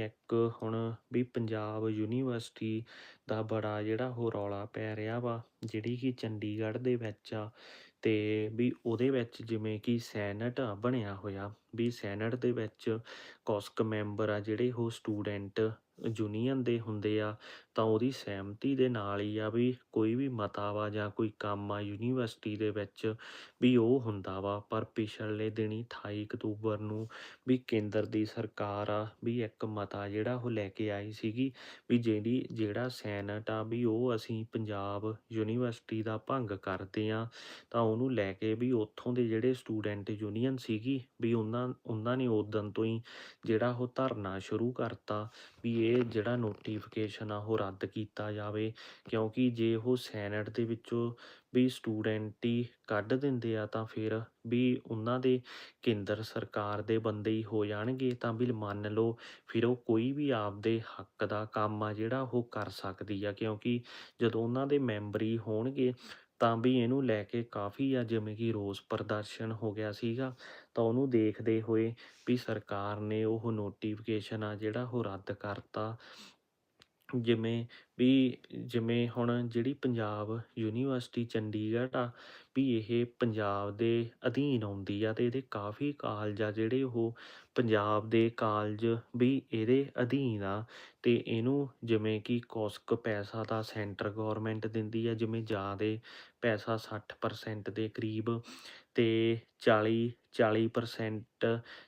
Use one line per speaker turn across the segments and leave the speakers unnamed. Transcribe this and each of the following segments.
ਇੱਕ ਹੁਣ ਵੀ ਪੰਜਾਬ ਯੂਨੀਵਰਸਿਟੀ ਦਾ ਬੜਾ ਜਿਹੜਾ ਉਹ ਰੌਲਾ ਪੈ ਰਿਹਾ ਵਾ, ਜਿਹੜੀ ਕਿ ਚੰਡੀਗੜ੍ਹ ਦੇ ਵਿੱਚ ਆ ਅਤੇ ਵੀ ਉਹਦੇ ਵਿੱਚ ਜਿਵੇਂ ਕਿ ਸੈਨਟ ਆ ਬਣਿਆ ਹੋਇਆ, ਵੀ ਸੈਨਟ ਦੇ ਵਿੱਚ ਕੁਛ ਮੈਂਬਰ ਆ ਜਿਹੜੇ ਉਹ ਸਟੂਡੈਂਟ ਯੂਨੀਅਨ ਦੇ ਹੁੰਦੇ ਆ, ਤਾਂ ਉਹਦੀ ਸਹਿਮਤੀ ਦੇ ਨਾਲ ਹੀ ਆ ਵੀ ਕੋਈ ਵੀ ਮਤਾ ਵਾ ਜਾਂ ਕੋਈ ਕੰਮ ਆ ਯੂਨੀਵਰਸਿਟੀ ਦੇ ਵਿੱਚ ਵੀ ਉਹ ਹੁੰਦਾ ਵਾ। ਪਰ ਪਿਛਲੇ ਦਿਨੀ ਅਠਾਈ ਅਕਤੂਬਰ ਨੂੰ ਵੀ ਕੇਂਦਰ ਦੀ ਸਰਕਾਰ ਆ ਵੀ ਇੱਕ ਮਤਾ ਜਿਹੜਾ ਉਹ ਲੈ ਕੇ ਆਈ ਸੀਗੀ ਵੀ ਜਿਹੜੀ, ਜਿਹੜਾ ਸੈਨਟ ਆ ਵੀ ਉਹ ਅਸੀਂ ਪੰਜਾਬ ਯੂਨੀਵਰਸਿਟੀ ਦਾ ਭੰਗ ਕਰਦੇ ਹਾਂ ਤਾਂ ਉਹਨੂੰ ਲੈ ਕੇ ਵੀ ਉੱਥੋਂ ਦੇ ਜਿਹੜੇ ਸਟੂਡੈਂਟ ਯੂਨੀਅਨ ਸੀਗੀ ਵੀ ਉਹਨਾਂ ਉਹਨਾਂ ਨੇ ਉਦਣ ਤੋਂ ਹੀ ਜਿਹੜਾ ਉਹ ਧਰਨਾ ਸ਼ੁਰੂ ਕਰਤਾ ਵੀ ਇਹ ਜਿਹੜਾ ਨੋਟੀਫਿਕੇਸ਼ਨ ਆ ਉਹ ਰੱਦ ਕੀਤਾ ਜਾਵੇ, ਕਿਉਂਕਿ ਜੇ ਉਹ ਸੈਨਟ ਦੇ ਵਿੱਚੋਂ ਵੀ ਸਟੂਡੈਂਟ ਹੀ ਕੱਢ ਦਿੰਦੇ ਆ, ਤਾਂ ਫਿਰ ਵੀ ਉਹਨਾਂ ਦੇ ਕੇਂਦਰ ਸਰਕਾਰ ਦੇ ਬੰਦੇ ਹੀ ਹੋ ਜਾਣਗੇ, ਤਾਂ ਵੀ ਮੰਨ ਲਓ ਫਿਰ ਉਹ ਕੋਈ ਵੀ ਆਪਦੇ ਹੱਕ ਦਾ ਕੰਮ ਆ ਜਿਹੜਾ ਉਹ ਕਰ ਸਕਦੀ ਆ, ਕਿਉਂਕਿ ਜਦੋਂ ਉਹਨਾਂ ਦੇ ਮੈਂਬਰ ਹੀ ਹੋਣਗੇ ਤਾਂ ਵੀ ਇਹਨੂੰ ਲੈ ਕੇ ਕਾਫੀ ਆ, ਜਿਵੇਂ ਕਿ ਰੋਸ ਪ੍ਰਦਰਸ਼ਨ ਹੋ ਗਿਆ ਸੀਗਾ, ਤਾਂ ਉਹਨੂੰ ਦੇਖਦੇ ਹੋਏ ਵੀ ਸਰਕਾਰ ਨੇ ਉਹ ਨੋਟੀਫਿਕੇਸ਼ਨ ਆ ਜਿਹੜਾ ਉਹ ਰੱਦ ਕਰਤਾ। ਜਿਵੇਂ ਵੀ ਜਿਵੇਂ ਹੁਣ ਜਿਹੜੀ ਪੰਜਾਬ ਯੂਨੀਵਰਸਿਟੀ ਚੰਡੀਗੜ੍ਹ ਆ, ਵੀ ਇਹ ਪੰਜਾਬ ਦੇ ਅਧੀਨ ਆਉਂਦੀ ਆ ਅਤੇ ਇਹਦੇ ਕਾਫੀ ਕਾਲਜ ਆ ਜਿਹੜੇ ਉਹ ਪੰਜਾਬ ਦੇ ਕਾਲਜ ਵੀ ਇਹਦੇ ਅਧੀਨ ਆ ਅਤੇ ਇਹਨੂੰ ਜਿਵੇਂ ਕਿ ਕੋਸਕ ਪੈਸਾ ਤਾਂ ਸੈਂਟਰ ਗੌਰਮੈਂਟ ਦਿੰਦੀ ਆ, ਜਿਵੇਂ ਜ਼ਿਆਦਾ ਪੈਸਾ ਸੱਠ ਪਰਸੈਂਟ ਦੇ ਕਰੀਬ ਅਤੇ ਚਾਲੀ ਚਾਲੀ ਪਰਸੈਂਟ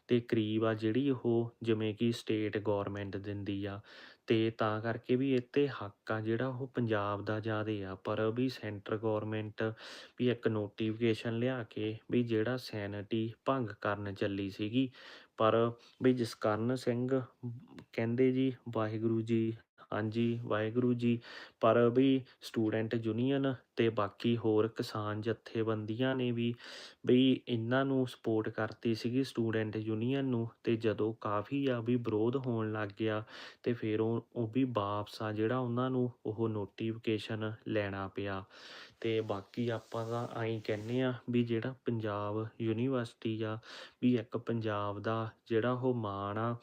ਦੇ ਕਰੀਬ ਆ ਜਿਹੜੀ ਉਹ ਜਿਵੇਂ ਕਿ ਸਟੇਟ ਗੌਰਮੈਂਟ ਦਿੰਦੀ ਆ ਅਤੇ ਤਾਂ ਕਰਕੇ ਵੀ ਇਹ 'ਤੇ ਹੱਕ ਜਿਹੜਾ ਉਹ ਪੰਜਾਬ ਦਾ ਜ਼ਿਆਦਾ ਆ, ਪਰ ਵੀ ਸੈਂਟਰ ਗੌਰਮੈਂਟ ਵੀ ਇੱਕ ਨੋਟੀਫਿਕੇਸ਼ਨ ਲਿਆ ਕੇ ਵੀ ਜਿਹੜਾ ਸੈਨਿਟੀ ਭੰਗ ਕਰਨ ਚੱਲੀ ਸੀਗੀ। ਪਰ ਵੀ ਜਸਕਰਨ ਸਿੰਘ ਕਹਿੰਦੇ ਜੀ, ਵਾਹਿਗੁਰੂ ਜੀ ਹਾਂਜੀ, ਵਾਹਿਗੁਰੂ ਜੀ। ਪਰ ਵੀ ਸਟੂਡੈਂਟ ਯੂਨੀਅਨ ਅਤੇ ਬਾਕੀ ਹੋਰ ਕਿਸਾਨ ਜਥੇਬੰਦੀਆਂ ਨੇ ਵੀ ਬਈ ਇਹਨਾਂ ਨੂੰ ਸਪੋਰਟ ਕਰਤੀ ਸੀਗੀ ਸਟੂਡੈਂਟ ਯੂਨੀਅਨ ਨੂੰ ਅਤੇ ਜਦੋਂ ਕਾਫੀ ਆ ਵੀ ਵਿਰੋਧ ਹੋਣ ਲੱਗ ਗਿਆ ਅਤੇ ਫਿਰ ਉਹ ਉਹ ਵੀ ਵਾਪਸ ਆ ਜਿਹੜਾ ਉਹਨਾਂ ਨੂੰ ਉਹ ਨੋਟੀਫਿਕੇਸ਼ਨ ਲੈਣਾ ਪਿਆ। ਅਤੇ ਬਾਕੀ ਆਪਾਂ ਤਾਂ ਐਂ ਕਹਿੰਦੇ ਆ ਵੀ ਜਿਹੜਾ ਪੰਜਾਬ ਯੂਨੀਵਰਸਿਟੀ ਆ ਵੀ ਇੱਕ ਪੰਜਾਬ ਦਾ ਜਿਹੜਾ ਉਹ ਮਾਣ ਆ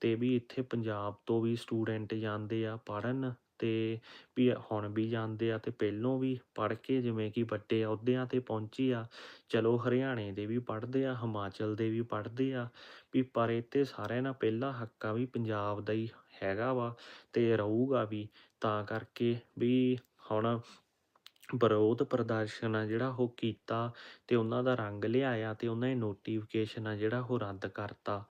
ਅਤੇ ਵੀ ਇੱਥੇ ਪੰਜਾਬ ਤੋਂ ਵੀ ਸਟੂਡੈਂਟ ਜਾਂਦੇ ਆ ਪੜ੍ਹਨ ਅਤੇ ਵੀ ਹੁਣ ਵੀ ਜਾਂਦੇ ਆ ਅਤੇ ਪਹਿਲੋਂ ਵੀ ਪੜ੍ਹ ਕੇ ਜਿਵੇਂ ਕਿ ਵੱਡੇ ਅਹੁਦਿਆਂ 'ਤੇ ਪਹੁੰਚੇ ਆ। ਚਲੋ ਹਰਿਆਣੇ ਦੇ ਵੀ ਪੜ੍ਹਦੇ ਆ, ਹਿਮਾਚਲ ਦੇ ਵੀ ਪੜ੍ਹਦੇ ਆ, ਵੀ ਪਰ ਇਹ 'ਤੇ ਸਾਰਿਆਂ ਨਾਲ ਪਹਿਲਾ ਹੱਕ ਆ ਵੀ ਪੰਜਾਬ ਦਾ ਹੀ ਹੈਗਾ ਵਾ ਅਤੇ ਰਹੂਗਾ ਵੀ। ਤਾਂ ਕਰਕੇ ਵੀ ਹੁਣ ਵਿਰੋਧ ਪ੍ਰਦਰਸ਼ਨ ਆ ਜਿਹੜਾ ਉਹ ਕੀਤਾ ਅਤੇ ਉਹਨਾਂ ਦਾ ਰੰਗ ਲਿਆਇਆ ਅਤੇ ਉਹਨਾਂ ਨੇ ਨੋਟੀਫਿਕੇਸ਼ਨ ਆ ਜਿਹੜਾ ਉਹ ਰੱਦ ਕਰਤਾ।